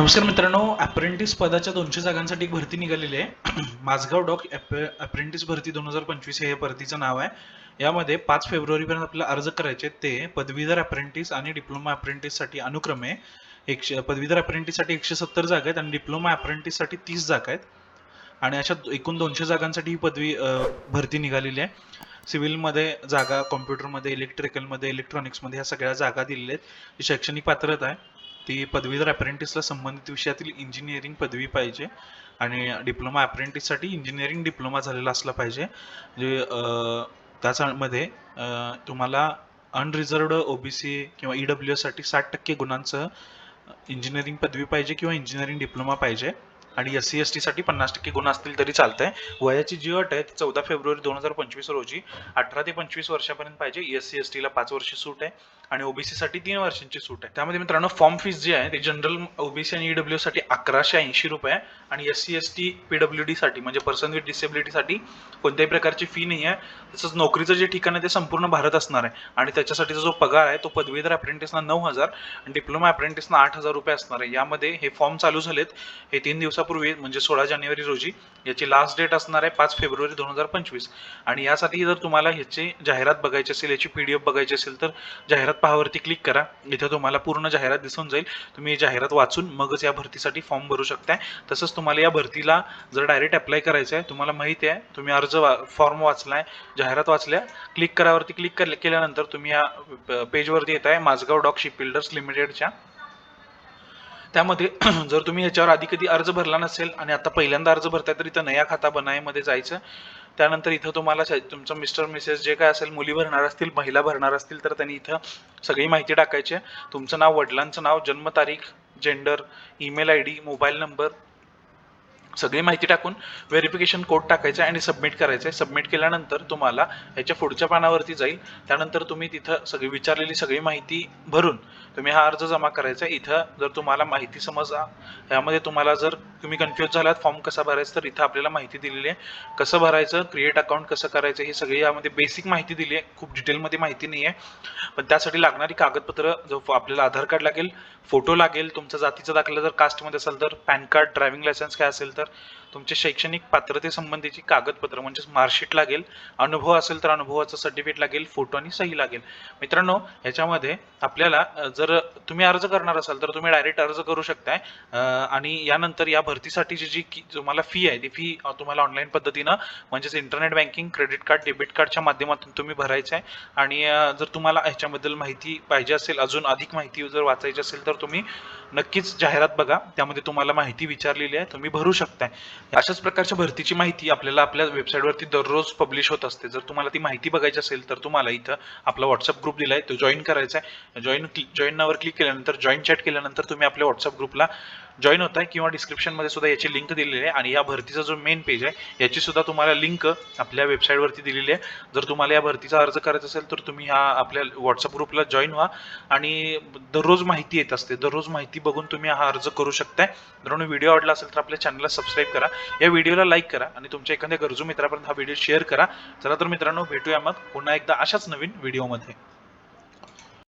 नमस्कार मित्रांनो अप्रेंटिस पदाच्या दोनशे जागांसाठी एक भरती निघालेली आहे. माझगाव डॉक अप्रेंटिस भरती दोन हजार पंचवीस हे भरतीचं नाव आहे. यामध्ये पाच फेब्रुवारीपर्यंत आपल्याला अर्ज करायचे ते पदवीधर अप्रेंटिस आणि डिप्लोमा अप्रेंटिससाठी अनुक्रमे एकशे पदवीधर अप्रेंटिससाठी एकशे सत्तर जागा आहेत आणि डिप्लोमा अप्रेंटिससाठी तीस जागा आहेत. आणि अशा एकूण दोनशे जागांसाठी ही पदवी भरती निघालेली आहे. सिव्हिलमध्ये जागा कॉम्प्युटरमध्ये इलेक्ट्रिकलमध्ये इलेक्ट्रॉनिक्समध्ये ह्या सगळ्या जागा दिलेल्या आहेत. शैक्षणिक पात्रता आहे. ती पदवीधर अप्रेंटिसला संबंधित विषयातील इंजिनिअरिंग पदवी पाहिजे. आणि डिप्लोमा अप्रेंटिससाठी इंजिनिअरिंग डिप्लोमा झालेला असला पाहिजे. जे अ, त्याच्यामध्ये अ, तुम्हाला अनरिझर्वड ओबीसी किंवा ई डब्ल्यू साठी साठ टक्के गुणांसह इंजिनिअरिंग पदवी पाहिजे किंवा इंजिनिअरिंग डिप्लोमा पाहिजे. आणि एस सी एस टीसाठी पन्नास टक्के गुण असतील तरी चालतंय. वयाची जी अट आहे ती चौदा फेब्रुवारी दोन हजार पंचवीस रोजी अठरा ते पंचवीस वर्षापर्यंत पाहिजे. एस सी एस टीला पाच वर्ष सूट आहे. आणि ओबीसी साठी तीन वर्षांची सूट आहे. त्यामध्ये मित्रांनो फॉर्म फीस जी आहे ती जनरल ओबीसी आणि ईडब्ल्यू साठी अकराशे ऐंशी रुपये आहे आणि S C S T P W D साठी म्हणजे पर्सन विथ डिसेबिलिटी साठी कोणत्याही प्रकारची फी नाही आहे. तसंच नोकरीचं जे ठिकाण आहे ते संपूर्ण भारत असणार आहे. आणि त्याच्यासाठीचा जो पगार आहे तो पदवीधर अप्रेंटिसना नऊ हजार आणि डिप्लोमा अप्रेंटिसना आठ हजार रुपये असणार आहे. यामध्ये हे फॉर्म चालू झालेत. हे तीन दिवसापूर्वी म्हणजे सोळा जानेवारी रोजी. याची लास्ट डेट असणार आहे पाच फेब्रुवारी दोन हजार पंचवीस. आणि यासाठी जर तुम्हाला ह्याची जाहिरात बघायची असेल याची पी डी एफ बघायची असेल तर जाहिरात पहावरती क्लिक करा. इथं तुम्हाला पूर्ण जाहिरात दिसून जाईल. तुम्ही जाहिरात वाचून मगच या भरतीसाठी फॉर्म भरू शकताय. तसंच तुम्हाला या भरतीला जर डायरेक्ट अप्लाय करायचं आहे तुम्हाला माहिती आहे तुम्ही अर्ज वा फॉर्म वाचलाय जाहिरात वाचल्या क्लिक करावरती क्लिक केल्यानंतर तुम्ही या प- पेजवरती येत आहे माझगाव डॉक शिप बिल्डर्स लिमिटेडच्या. त्यामध्ये जर तुम्ही ह्याच्यावर आधी कधी अर्ज भरला नसेल आणि आता पहिल्यांदा अर्ज भरताय तर इथं नया खाता बनायमध्ये जायचं. त्यानंतर इथं तुम्हाला तुमचं मिस्टर मिसेस जे काय असेल मुली भरणार असतील महिला भरणार असतील तर त्यांनी इथं सगळी माहिती टाकायची आहे. तुमचं नाव वडिलांचं नाव जन्मतारीख gender email I D mobile number सगळी माहिती टाकून व्हेरिफिकेशन कोड टाकायचा आहे आणि सबमिट करायचं आहे. सबमिट केल्यानंतर तुम्हाला ह्याच्या पुढच्या पानावरती जाईल. त्यानंतर तुम्ही तिथं सगळी विचारलेली सगळी माहिती भरून तुम्ही हा अर्ज जमा करायचा आहे. इथं जर तुम्हाला माहिती समजा यामध्ये तुम्हाला जर तुम्ही कन्फ्युज झालात फॉर्म कसा भरायचा तर इथं आपल्याला माहिती दिलेली आहे. कसं भरायचं क्रिएट अकाउंट कसं करायचं हे सगळी यामध्ये बेसिक माहिती दिली आहे. खूप डिटेलमध्ये माहिती नाही आहे. पण त्यासाठी लागणारी कागदपत्र जो आपल्याला आधार कार्ड लागेल फोटो लागेल तुमचा जातीचा दाखला जर कास्टमध्ये असेल तर पॅन कार्ड ड्रायव्हिंग लायसन्स काय असेल तर तुमचे शैक्षणिक पात्रतेसंबंधीची कागदपत्र म्हणजेच मार्कशीट लागेल अनुभव असेल तर अनुभवाचं सर्टिफिकेट लागेल फोटो आणि सही लागेल. मित्रांनो ह्याच्यामध्ये आपल्याला जर तुम्ही अर्ज करणार असाल तर तुम्ही डायरेक्ट अर्ज करू शकताय. आणि यानंतर या भरतीसाठीची जी की तुम्हाला फी आहे ती फी तुम्हाला ऑनलाईन पद्धतीनं म्हणजेच internet banking credit card debit कार्डच्या माध्यमातून तुम्ही भरायचं आहे. आणि जर तुम्हाला ह्याच्याबद्दल माहिती पाहिजे असेल अजून अधिक माहिती जर वाचायची असेल तर तुम्ही नक्कीच जाहिरात बघा. त्यामध्ये तुम्हाला माहिती विचारलेली आहे तुम्ही भरू शकता. शकताय. अशाच प्रकारच्या भरतीची माहिती आपल्याला आपल्या वेबसाईटवरती दररोज पब्लिश होत असते. जर तुम्हाला ती माहिती बघायची असेल तर तुम्हाला इथं आपला व्हॉट्सअप ग्रुप दिलाय. तो जॉईन करायचा आहे. जॉईन जॉईन नावर क्लिक केल्यानंतर जॉईन चॅट केल्यानंतर तुम्ही आपल्या व्हॉट्सअप ग्रुपला जॉईन होताय किंवा डिस्क्रिप्शनमध्ये सुद्धा याची लिंक दिलेली आहे. आणि या भरतीचा जो मेन पेज आहे याची सुद्धा तुम्हाला लिंक आपल्या वेबसाईटवरती दिलेली आहे. जर तुम्हाला या भरतीचा अर्ज करायचा असेल तर तुम्ही ह्या आपल्या व्हॉट्सअप ग्रुपला जॉईन व्हा. आणि दररोज माहिती येत असते. दररोज माहिती बघून तुम्ही हा अर्ज करू शकताय. जर व्हिडिओ आवडला असेल तर आपल्या चॅनलला सबस्क्राईब करा. या व्हिडिओला लाईक करा आणि तुमच्या एखाद्या गरजू मित्रापर्यंत हा व्हिडिओ शेअर करा. चला तर मित्रांनो भेटूया मग पुन्हा एकदा अशाच नवीन व्हिडिओमध्ये